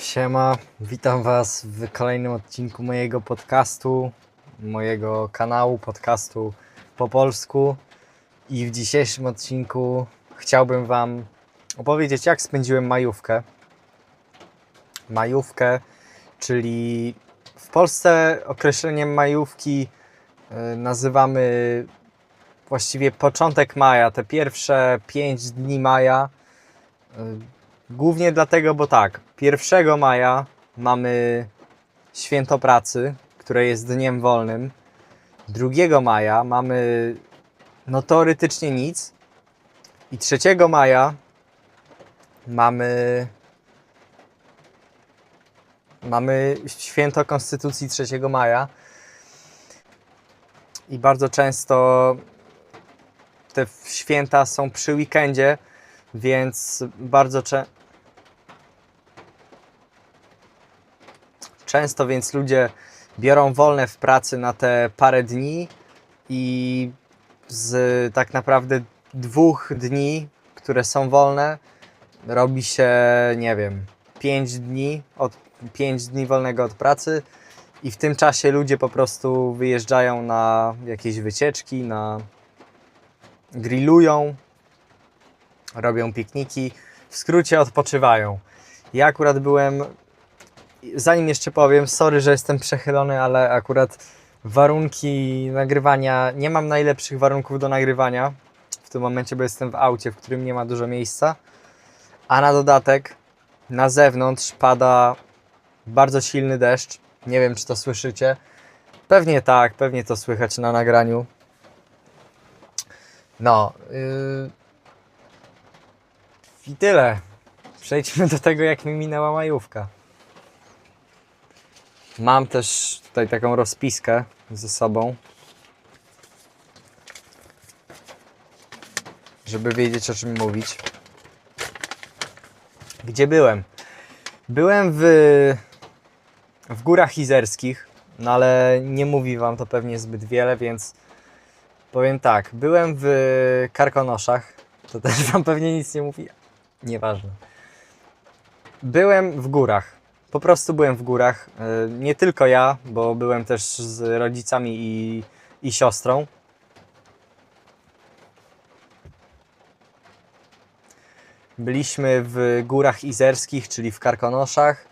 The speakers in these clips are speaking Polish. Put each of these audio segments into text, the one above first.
Siema, witam Was w kolejnym odcinku mojego podcastu, mojego kanału podcastu po polsku. I w dzisiejszym odcinku chciałbym Wam opowiedzieć, jak spędziłem majówkę. Majówkę, czyli w Polsce określeniem majówki y, nazywamy właściwie początek maja, te pierwsze 5 dni maja. Głównie dlatego, bo tak, 1 maja mamy święto pracy, które jest dniem wolnym. 2 maja mamy no teoretycznie nic. I 3 maja mamy mamy święto Konstytucji 3 maja. I bardzo często te święta są przy weekendzie, więc bardzo często Często więc ludzie biorą wolne w pracy na te parę dni i z tak naprawdę dwóch dni, które są wolne, robi się, nie wiem, 5 dni, od 5 dni wolnego od pracy i w tym czasie ludzie po prostu wyjeżdżają na jakieś wycieczki, na grillują, robią pikniki, w skrócie odpoczywają. Ja akurat byłem zanim jeszcze powiem, sorry, że jestem przechylony, ale akurat warunki nagrywania, nie mam najlepszych warunków do nagrywania w tym momencie, bo jestem w aucie, w którym nie ma dużo miejsca, a na dodatek na zewnątrz pada bardzo silny deszcz. Nie wiem, czy to słyszycie. Pewnie tak, pewnie to słychać na nagraniu. No. Yy... I tyle. Przejdźmy do tego, jak mi minęła majówka. Mam też tutaj taką rozpiskę ze sobą, żeby wiedzieć o czym mówić. Gdzie byłem? Byłem w, w Górach Izerskich, no ale nie mówi Wam to pewnie zbyt wiele, więc powiem tak. Byłem w Karkonoszach, to też Wam pewnie nic nie mówi. Nieważne. Byłem w górach. Po prostu byłem w górach. E, Nie tylko ja, bo byłem też z rodzicami i, i siostrą. Byliśmy w górach izerskich, czyli w Karkonoszach.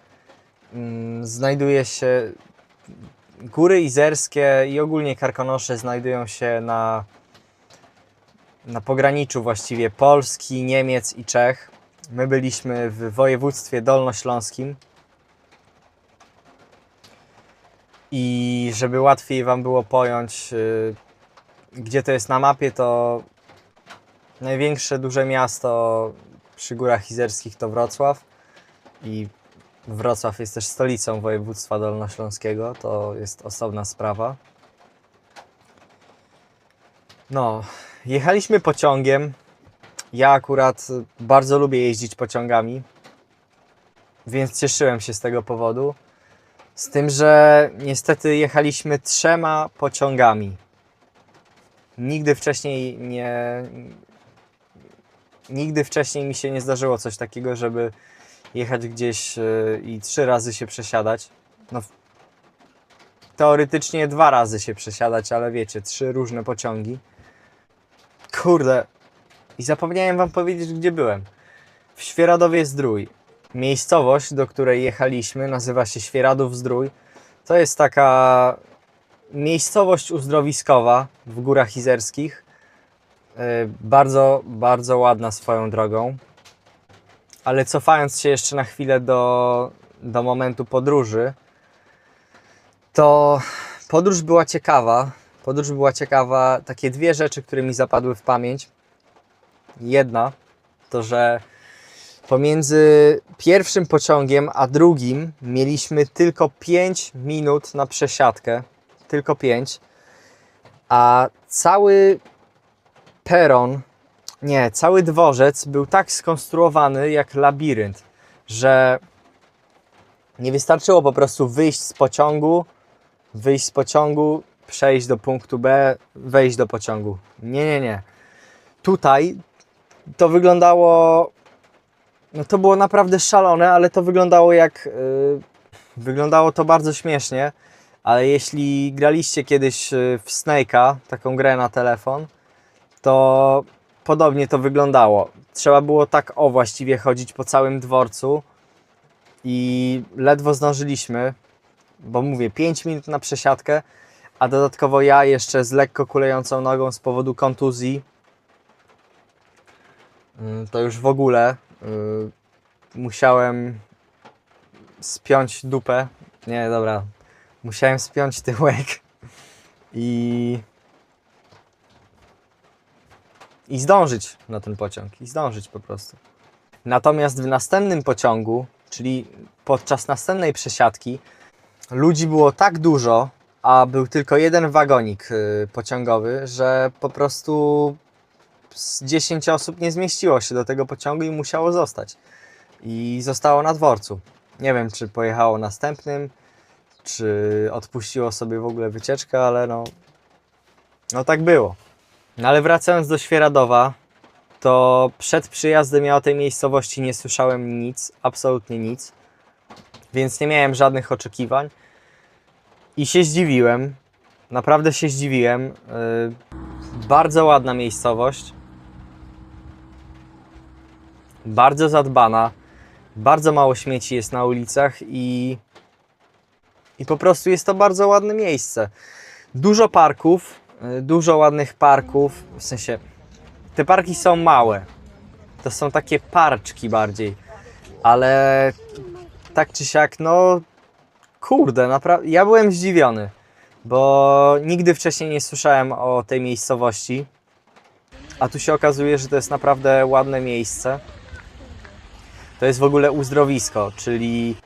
Mm, Znajduje się. Góry izerskie i ogólnie Karkonosze znajdują się na, na pograniczu właściwie Polski, Niemiec i Czech. My byliśmy w województwie dolnośląskim. I żeby łatwiej Wam było pojąć, y, gdzie to jest na mapie, to największe duże miasto przy Górach Izerskich to Wrocław. I Wrocław jest też stolicą województwa dolnośląskiego, to jest osobna sprawa. No, jechaliśmy pociągiem. Ja akurat bardzo lubię jeździć pociągami, więc cieszyłem się z tego powodu. Z tym, że niestety jechaliśmy trzema pociągami. Nigdy wcześniej nie. Nigdy wcześniej mi się nie zdarzyło coś takiego, żeby jechać gdzieś yy, i trzy razy się przesiadać. No, teoretycznie dwa razy się przesiadać, ale wiecie, trzy różne pociągi. Kurde. I zapomniałem Wam powiedzieć, gdzie byłem. W Świeradowie Zdrój. Miejscowość, do której jechaliśmy, nazywa się Świeradów Zdrój. To jest taka miejscowość uzdrowiskowa w Górach Izerskich. Yy, Bardzo, bardzo ładna swoją drogą. Ale cofając się jeszcze na chwilę do, do momentu podróży, to podróż była ciekawa. Podróż była ciekawa. Takie dwie rzeczy, które mi zapadły w pamięć. Jedna to, że Pomiędzy pierwszym pociągiem a drugim mieliśmy tylko 5 minut na przesiadkę. Tylko 5. A cały peron, nie, cały dworzec był tak skonstruowany jak labirynt, że nie wystarczyło po prostu wyjść z pociągu, wyjść z pociągu, przejść do punktu B, wejść do pociągu. Nie, nie, nie. Tutaj to wyglądało no to było naprawdę szalone, ale to wyglądało jak. y, wyglądało to bardzo śmiesznie. Ale jeśli graliście kiedyś y, w Snake'a, taką grę na telefon, to podobnie to wyglądało. Trzeba było tak o właściwie chodzić po całym dworcu i ledwo zdążyliśmy, bo mówię 5 minut na przesiadkę, a dodatkowo ja jeszcze z lekko kulejącą nogą z powodu kontuzji. mm, To już w ogóle musiałem spiąć dupę. Nie, dobra. Musiałem spiąć tyłek i i zdążyć na ten pociąg i zdążyć po prostu. Natomiast w następnym pociągu, czyli podczas następnej przesiadki, ludzi było tak dużo, a był tylko jeden wagonik y, pociągowy, że po prostu z 10 osób nie zmieściło się do tego pociągu i musiało zostać. I zostało na dworcu. Nie wiem, czy pojechało następnym, czy odpuściło sobie w ogóle wycieczkę, ale no, no tak było. No ale wracając do Świeradowa, to przed przyjazdem ja o tej miejscowości nie słyszałem nic, absolutnie nic, więc nie miałem żadnych oczekiwań i się zdziwiłem, naprawdę się zdziwiłem. Yy, bardzo ładna miejscowość, bardzo zadbana, bardzo mało śmieci jest na ulicach i, i po prostu jest to bardzo ładne miejsce. Dużo parków, y, dużo ładnych parków, w sensie te parki są małe. To są takie parczki bardziej, ale tak czy siak, no kurde, naprawdę, ja byłem zdziwiony, bo nigdy wcześniej nie słyszałem o tej miejscowości, a tu się okazuje, że to jest naprawdę ładne miejsce. To jest w ogóle uzdrowisko, czyli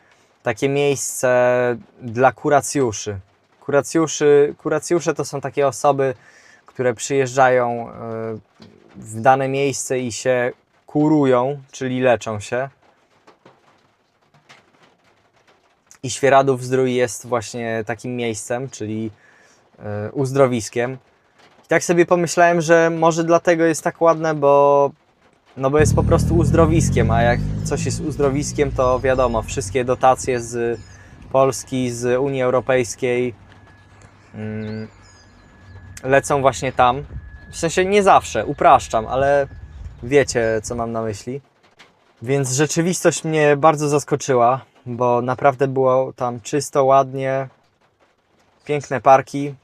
takie miejsce dla kuracjuszy. Kuracjuszy, kuracjusze to są takie osoby, które przyjeżdżają e, w dane miejsce i się kurują, czyli leczą się. I Świeradów Zdrój jest właśnie takim miejscem, czyli e, uzdrowiskiem. I tak sobie pomyślałem, że może dlatego jest tak ładne, bo no bo jest po prostu uzdrowiskiem, a jak coś jest uzdrowiskiem, to wiadomo, wszystkie dotacje z Polski, z Unii Europejskiej mm, lecą właśnie tam. W sensie nie zawsze, upraszczam, ale wiecie, co mam na myśli. Więc rzeczywistość mnie bardzo zaskoczyła, bo naprawdę było tam czysto, ładnie, piękne parki,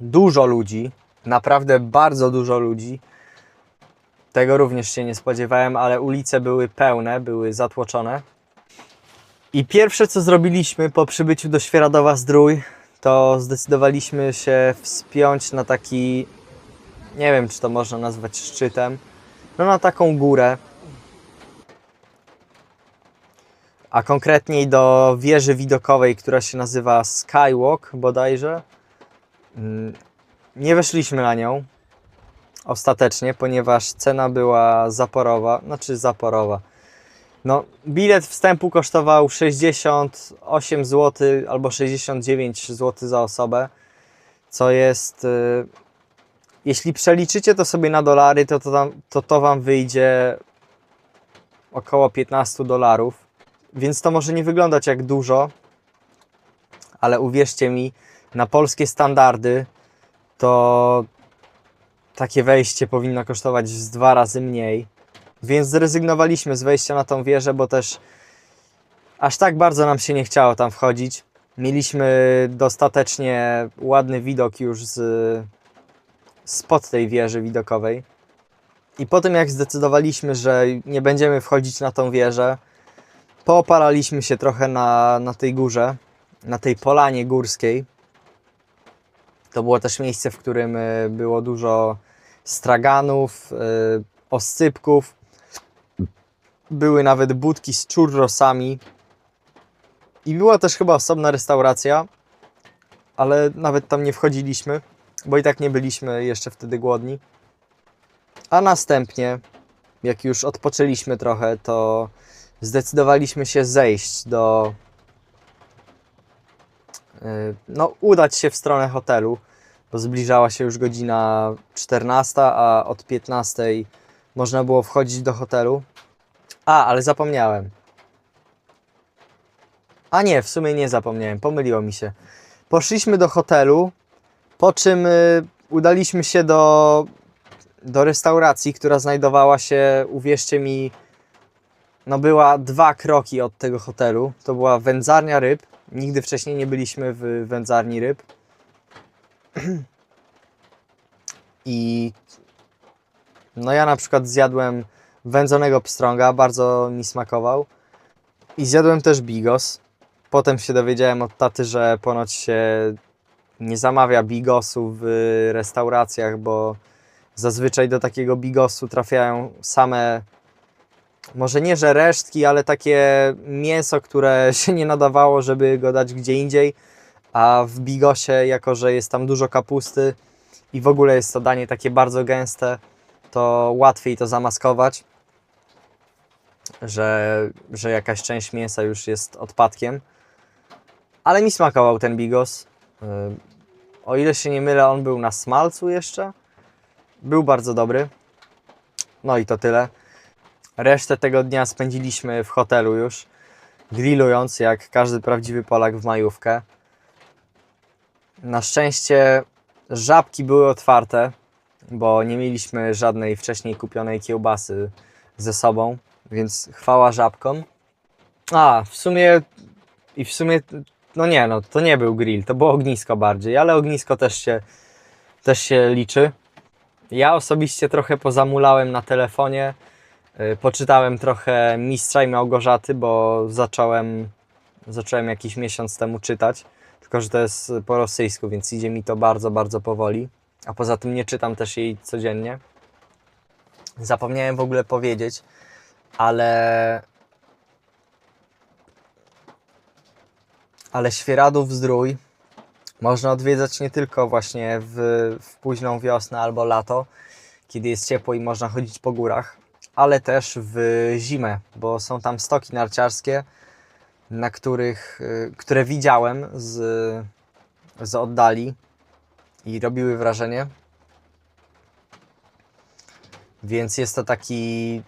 dużo ludzi, naprawdę bardzo dużo ludzi. Tego również się nie spodziewałem, ale ulice były pełne, były zatłoczone. I pierwsze co zrobiliśmy po przybyciu do Świeradowa Zdrój, to zdecydowaliśmy się wspiąć na taki, nie wiem czy to można nazwać szczytem, no na taką górę. A konkretniej do wieży widokowej, która się nazywa Skywalk bodajże. Mm, Nie weszliśmy na nią, ostatecznie, ponieważ cena była zaporowa, znaczy zaporowa. No, bilet wstępu kosztował 68 zł albo 69 zł za osobę, co jest, y, jeśli przeliczycie to sobie na dolary, to to, tam, to to Wam wyjdzie około 15 dolarów, więc to może nie wyglądać jak dużo, ale uwierzcie mi, na polskie standardy to takie wejście powinno kosztować z dwa razy mniej. Więc zrezygnowaliśmy z wejścia na tą wieżę, bo też aż tak bardzo nam się nie chciało tam wchodzić. Mieliśmy dostatecznie ładny widok już z spod tej wieży widokowej. I po tym jak zdecydowaliśmy, że nie będziemy wchodzić na tą wieżę, poopalaliśmy się trochę na, na tej górze, na tej polanie górskiej. To było też miejsce, w którym y, było dużo straganów, y, oscypków. Były nawet budki z churrosami. I była też chyba osobna restauracja, ale nawet tam nie wchodziliśmy, bo i tak nie byliśmy jeszcze wtedy głodni. A następnie, jak już odpoczęliśmy trochę, to zdecydowaliśmy się zejść do. y, No, udać się w stronę hotelu, bo zbliżała się już godzina 14, a od 15 można było wchodzić do hotelu. A, ale zapomniałem. A nie, w sumie nie zapomniałem, pomyliło mi się. Poszliśmy do hotelu, po czym y, udaliśmy się do, do restauracji, która znajdowała się, uwierzcie mi, no była dwa kroki od tego hotelu. To była wędzarnia ryb. Nigdy wcześniej nie byliśmy w wędzarni ryb. I no ja na przykład zjadłem wędzonego pstrąga, bardzo mi smakował. I zjadłem też bigos. Potem się dowiedziałem od taty, że ponoć się nie zamawia bigosu w restauracjach, bo zazwyczaj do takiego bigosu trafiają same, może nie że resztki, ale takie mięso, które się nie nadawało, żeby go dać gdzie indziej. A w bigosie, jako że jest tam dużo kapusty i w ogóle jest to danie takie bardzo gęste, to łatwiej to zamaskować, że, że jakaś część mięsa już jest odpadkiem. Ale mi smakował ten bigos. Yy, O ile się nie mylę, on był na smalcu jeszcze. Był bardzo dobry. No i to tyle. Resztę tego dnia spędziliśmy w hotelu już, grillując jak każdy prawdziwy Polak w majówkę. Na szczęście żabki były otwarte, bo nie mieliśmy żadnej wcześniej kupionej kiełbasy ze sobą, więc chwała żabkom. A, w sumie i w sumie no nie, no to nie był grill, to było ognisko bardziej, ale ognisko też się, też się liczy. Ja osobiście trochę pozamulałem na telefonie, yy, poczytałem trochę Mistrza i Małgorzaty, bo zacząłem, zacząłem jakiś miesiąc temu czytać, tylko że to jest po rosyjsku, więc idzie mi to bardzo, bardzo powoli. A poza tym nie czytam też jej codziennie. Zapomniałem w ogóle powiedzieć, ale ale Świeradów Zdrój można odwiedzać nie tylko właśnie w, w późną wiosnę albo lato, kiedy jest ciepło i można chodzić po górach, ale też w zimę, bo są tam stoki narciarskie, na których, y, które widziałem z, z oddali i robiły wrażenie. Więc jest to taki.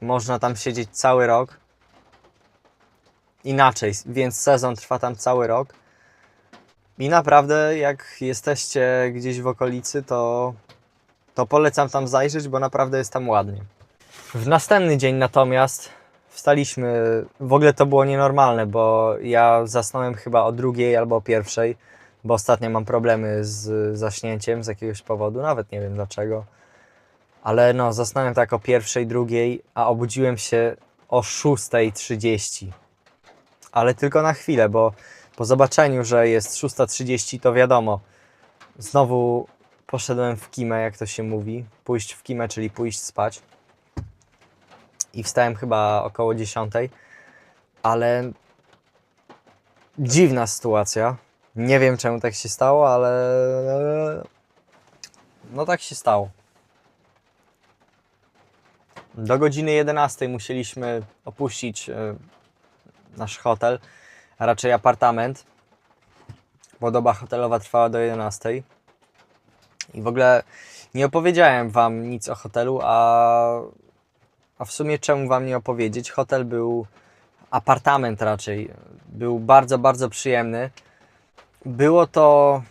Można tam siedzieć cały rok inaczej, więc sezon trwa tam cały rok. I naprawdę, jak jesteście gdzieś w okolicy, to, to polecam tam zajrzeć, bo naprawdę jest tam ładnie. W następny dzień natomiast wstaliśmy, w ogóle to było nienormalne, bo ja zasnąłem chyba o drugiej albo o pierwszej, bo ostatnio mam problemy z zaśnięciem z jakiegoś powodu, nawet nie wiem dlaczego. Ale no, zasnąłem tak o pierwszej, drugiej, a obudziłem się o 6.30 ale tylko na chwilę, bo po zobaczeniu, że jest 6.30, to wiadomo, znowu poszedłem w kimę, jak to się mówi, pójść w kimę, czyli pójść spać. I wstałem chyba około 10, ale dziwna sytuacja. Nie wiem czemu tak się stało, ale no tak się stało. Do godziny 11 musieliśmy opuścić e, nasz hotel, a raczej apartament, bo doba hotelowa trwała do 11. I w ogóle nie opowiedziałem Wam nic o hotelu, a, a w sumie czemu Wam nie opowiedzieć? Hotel był, apartament raczej, był bardzo, bardzo przyjemny. Było to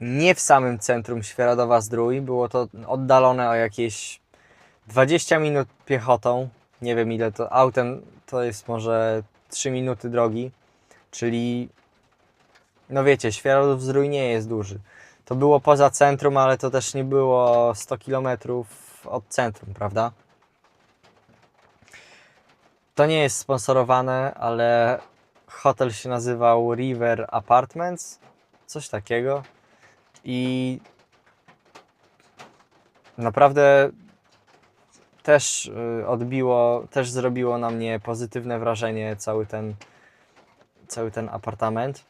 nie w samym centrum Świeradowa Zdrój, było to oddalone o jakieś 20 minut piechotą. Nie wiem ile to autem, to jest może 3 minuty drogi, czyli no wiecie, Świeradów Zdrój nie jest duży. To było poza centrum, ale to też nie było 100 km od centrum, prawda? To nie jest sponsorowane, ale hotel się nazywał River Apartments, coś takiego. I naprawdę też y, odbiło, też zrobiło na mnie pozytywne wrażenie cały ten, cały ten apartament.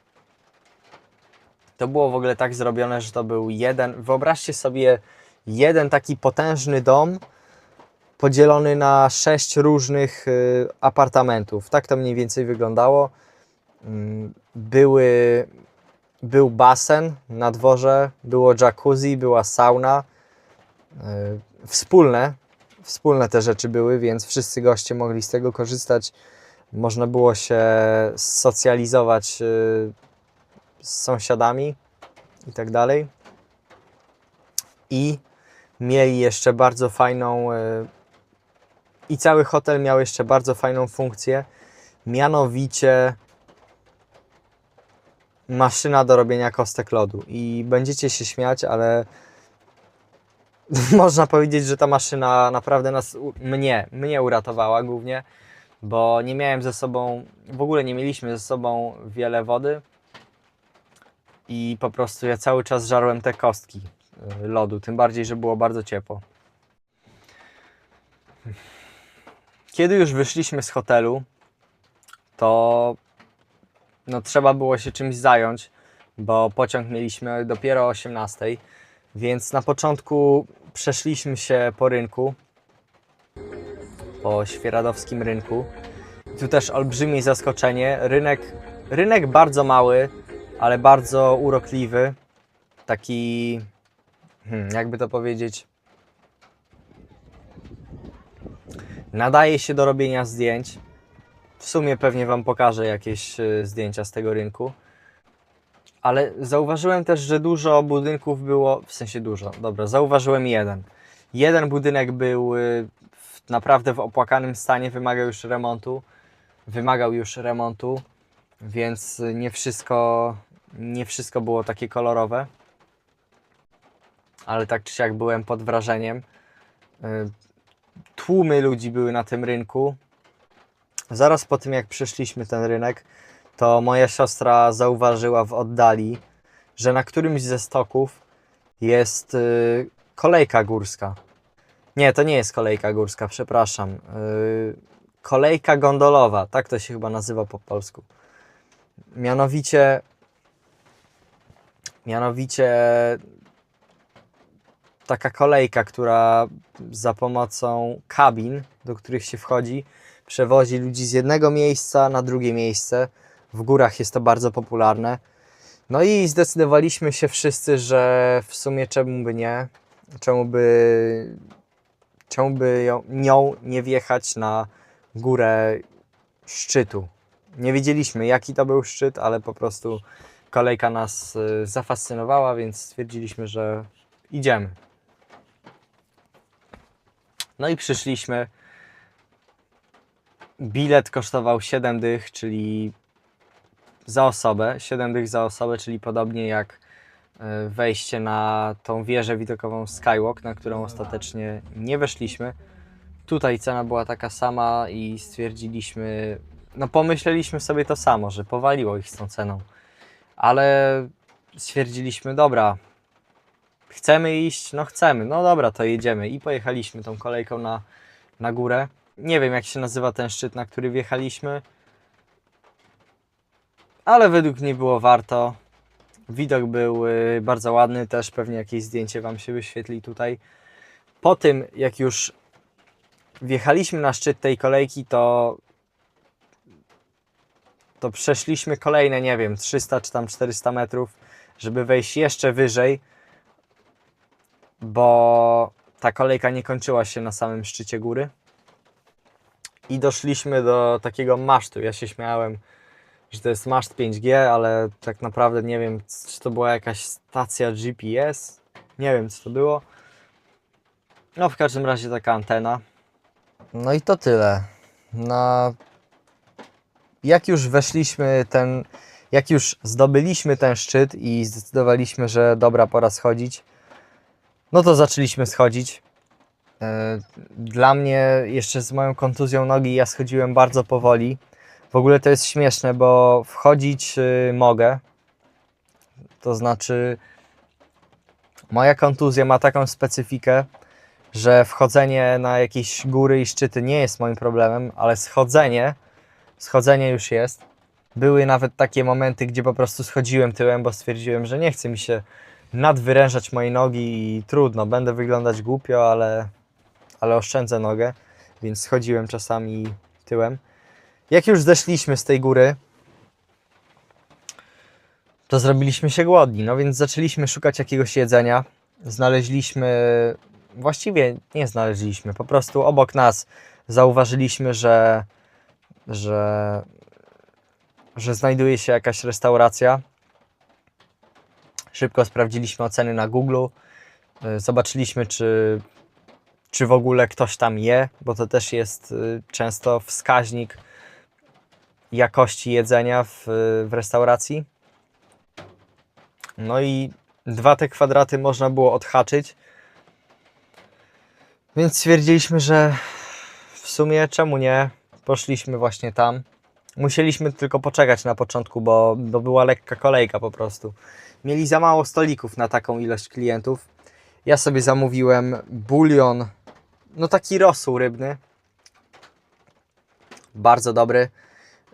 To było w ogóle tak zrobione, że to był jeden, wyobraźcie sobie jeden taki potężny dom podzielony na sześć różnych y, apartamentów. Tak to mniej więcej wyglądało. Mm, Były, był basen na dworze, było jacuzzi, była sauna. y, wspólne, wspólne te rzeczy były, więc wszyscy goście mogli z tego korzystać. Można było się socjalizować y, z sąsiadami i tak dalej. I mieli jeszcze bardzo fajną i cały hotel miał jeszcze bardzo fajną funkcję, mianowicie maszyna do robienia kostek lodu. I będziecie się śmiać, ale można powiedzieć, że ta maszyna naprawdę nas, mnie, mnie uratowała głównie, bo nie miałem ze sobą, w ogóle nie mieliśmy ze sobą wiele wody i po prostu ja cały czas żarłem te kostki y, lodu, tym bardziej, że było bardzo ciepło. Kiedy już wyszliśmy z hotelu, to no, trzeba było się czymś zająć, bo pociąg mieliśmy dopiero o 18, więc na początku przeszliśmy się po rynku, po świeradowskim rynku. Tu też olbrzymie zaskoczenie. Rynek, rynek bardzo mały, ale bardzo urokliwy. Taki, hmm, jakby to powiedzieć, nadaje się do robienia zdjęć. W sumie pewnie Wam pokażę jakieś y, zdjęcia z tego rynku. Ale zauważyłem też, że dużo budynków było, w sensie dużo, dobra, zauważyłem jeden. Jeden budynek był y, w, naprawdę w opłakanym stanie, wymagał już remontu. Wymagał już remontu, więc nie wszystko, nie wszystko było takie kolorowe. Ale tak czy siak byłem pod wrażeniem. Tłumy ludzi były na tym rynku. Zaraz po tym, jak przeszliśmy ten rynek, to moja siostra zauważyła w oddali, że na którymś ze stoków jest y, kolejka górska. Nie, to nie jest kolejka górska, przepraszam. Y, kolejka gondolowa, tak to się chyba nazywa po polsku. Mianowicie, mianowicie taka kolejka, która za pomocą kabin, do których się wchodzi, przewozi ludzi z jednego miejsca na drugie miejsce. W górach jest to bardzo popularne. No i zdecydowaliśmy się wszyscy, że w sumie czemu by nie, czemu by, czemu by ją, nią nie wjechać na górę szczytu. Nie wiedzieliśmy jaki to był szczyt, ale po prostu kolejka nas y, zafascynowała, więc stwierdziliśmy, że idziemy. No i przyszliśmy. Bilet kosztował 7 dych, czyli za osobę. 7 dych za osobę, czyli podobnie jak e, wejście na tą wieżę widokową Skywalk, na którą ostatecznie nie weszliśmy. Tutaj cena była taka sama i stwierdziliśmy, no pomyśleliśmy sobie to samo, że powaliło ich z tą ceną. Ale stwierdziliśmy, dobra, chcemy iść, no chcemy, no dobra, to jedziemy. I pojechaliśmy tą kolejką na, na górę. Nie wiem, jak się nazywa ten szczyt, na który wjechaliśmy, ale według mnie było warto. Widok był y, bardzo ładny, też pewnie jakieś zdjęcie Wam się wyświetli tutaj. Po tym, jak już wjechaliśmy na szczyt tej kolejki, to to przeszliśmy kolejne, nie wiem, 300 czy tam 400 metrów, żeby wejść jeszcze wyżej, bo ta kolejka nie kończyła się na samym szczycie góry. I doszliśmy do takiego masztu. Ja się śmiałem, że to jest maszt 5G, ale tak naprawdę nie wiem, czy to była jakaś stacja GPS. Nie wiem, co to było. No, w każdym razie taka antena. No i to tyle. Na... Jak już weszliśmy ten, jak już zdobyliśmy ten szczyt i zdecydowaliśmy, że dobra, pora schodzić, no to zaczęliśmy schodzić. E, Dla mnie, jeszcze z moją kontuzją nogi, ja schodziłem bardzo powoli. W ogóle to jest śmieszne, bo wchodzić y, mogę. To znaczy, moja kontuzja ma taką specyfikę, że wchodzenie na jakieś góry i szczyty nie jest moim problemem, ale schodzenie, schodzenie już jest. Były nawet takie momenty, gdzie po prostu schodziłem tyłem, bo stwierdziłem, że nie chce mi się nadwyrężać mojej nogi i trudno, będę wyglądać głupio, ale, ale oszczędzę nogę, więc schodziłem czasami tyłem. Jak już zeszliśmy z tej góry, to zrobiliśmy się głodni, no więc zaczęliśmy szukać jakiegoś jedzenia. Znaleźliśmy właściwie nie znaleźliśmy. Po prostu obok nas zauważyliśmy, że, że, że znajduje się jakaś restauracja. Szybko sprawdziliśmy oceny na Google. Y, Zobaczyliśmy, czy, czy w ogóle ktoś tam je, bo to też jest y, często wskaźnik jakości jedzenia w, w restauracji. No i dwa te kwadraty można było odhaczyć. Więc stwierdziliśmy, że w sumie czemu nie? Poszliśmy właśnie tam. Musieliśmy tylko poczekać na początku, bo, bo była lekka kolejka po prostu. Mieli za mało stolików na taką ilość klientów. Ja sobie zamówiłem bulion, no taki rosół rybny. Bardzo dobry.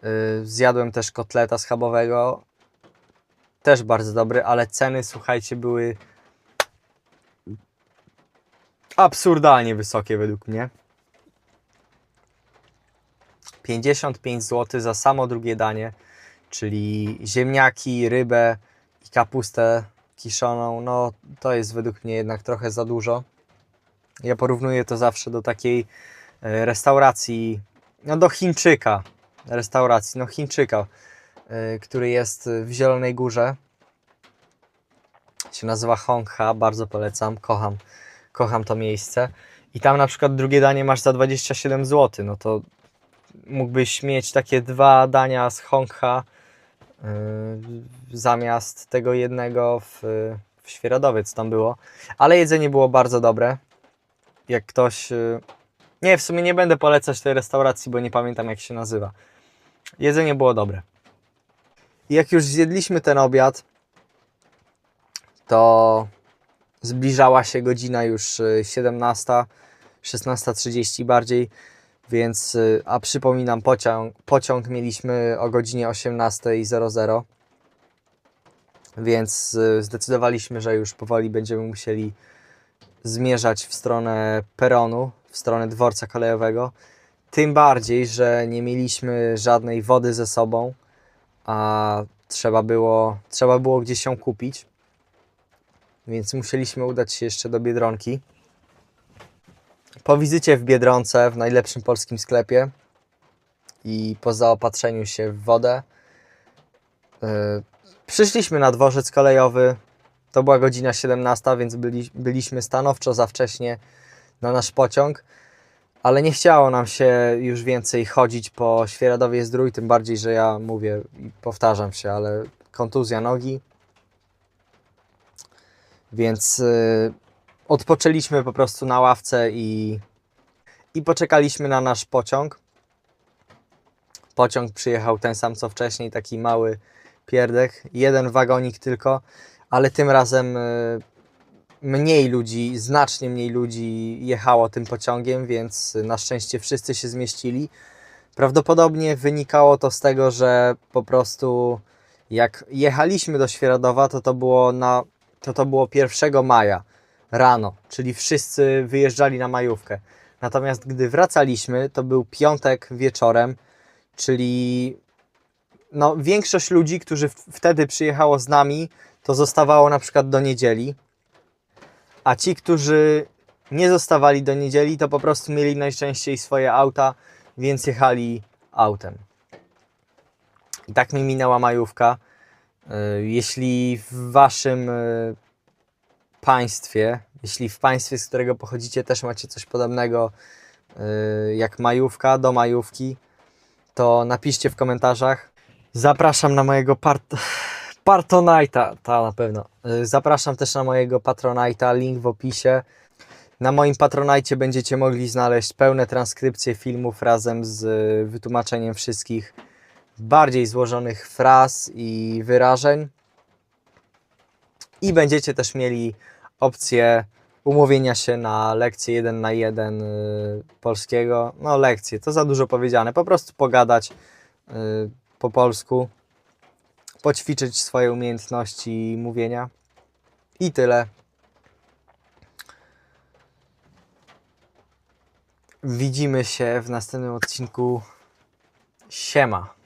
Yy, Zjadłem też kotleta schabowego. Też bardzo dobry, ale ceny, słuchajcie, były absurdalnie wysokie według mnie. 55 zł za samo drugie danie, czyli ziemniaki, rybę i kapustę kiszoną. No to jest według mnie jednak trochę za dużo. Ja porównuję to zawsze do takiej e, restauracji, no do Chińczyka, restauracji, no Chińczyka, e, który jest w Zielonej Górze. Się nazywa Hongha, bardzo polecam, kocham, kocham to miejsce. I tam na przykład drugie danie masz za 27 zł, no to mógłbyś mieć takie dwa dania z Hongha yy, zamiast tego jednego w, w Świeradowie, co tam było. Ale jedzenie było bardzo dobre. Jak ktoś... Yy, nie, w sumie nie będę polecać tej restauracji, bo nie pamiętam jak się nazywa. Jedzenie było dobre. I jak już zjedliśmy ten obiad, to zbliżała się godzina już y, 17, 16.30 bardziej, więc, y, a przypominam, pociąg, pociąg mieliśmy o godzinie 18.00, więc y, zdecydowaliśmy, że już powoli będziemy musieli zmierzać w stronę peronu, w stronę dworca kolejowego. Tym bardziej, że nie mieliśmy żadnej wody ze sobą, a trzeba było, trzeba było gdzieś ją kupić więc musieliśmy udać się jeszcze do Biedronki. Po wizycie w Biedronce, w najlepszym polskim sklepie i po zaopatrzeniu się w wodę, yy, przyszliśmy na dworzec kolejowy. To była godzina 17, więc byli, byliśmy stanowczo za wcześnie na nasz pociąg, ale nie chciało nam się już więcej chodzić po Świeradowie Zdrój, tym bardziej, że ja mówię i powtarzam się, ale kontuzja nogi, więc y, odpoczęliśmy po prostu na ławce i, i poczekaliśmy na nasz pociąg. Pociąg przyjechał ten sam co wcześniej, taki mały pierdek, jeden wagonik tylko, ale tym razem y, mniej ludzi, znacznie mniej ludzi jechało tym pociągiem, więc na szczęście wszyscy się zmieścili. Prawdopodobnie wynikało to z tego, że po prostu jak jechaliśmy do Świeradowa, to to było na to to było 1 maja rano, czyli wszyscy wyjeżdżali na majówkę. Natomiast gdy wracaliśmy, to był piątek wieczorem, czyli no, większość ludzi, którzy wtedy przyjechało z nami, to zostawało na przykład do niedzieli, a ci, którzy nie zostawali do niedzieli, to po prostu mieli najczęściej swoje auta, więc jechali autem. I tak mi minęła majówka. Y, Jeśli w waszym y, państwie, jeśli w państwie, z którego pochodzicie, też macie coś podobnego y, jak majówka, do majówki, to napiszcie w komentarzach. Zapraszam na mojego part Partonite'a, ta na pewno. Y, Zapraszam też na mojego Patronite'a, link w opisie. Na moim Patronite będziecie mogli znaleźć pełne transkrypcje filmów razem z y, wytłumaczeniem wszystkich bardziej złożonych fraz i wyrażeń. I będziecie też mieli opcję umówienia się na lekcję 1 na 1 y, polskiego. No lekcje, to za dużo powiedziane. Po prostu pogadać y, po polsku, poćwiczyć swoje umiejętności mówienia. I tyle. Widzimy się w następnym odcinku. Siema.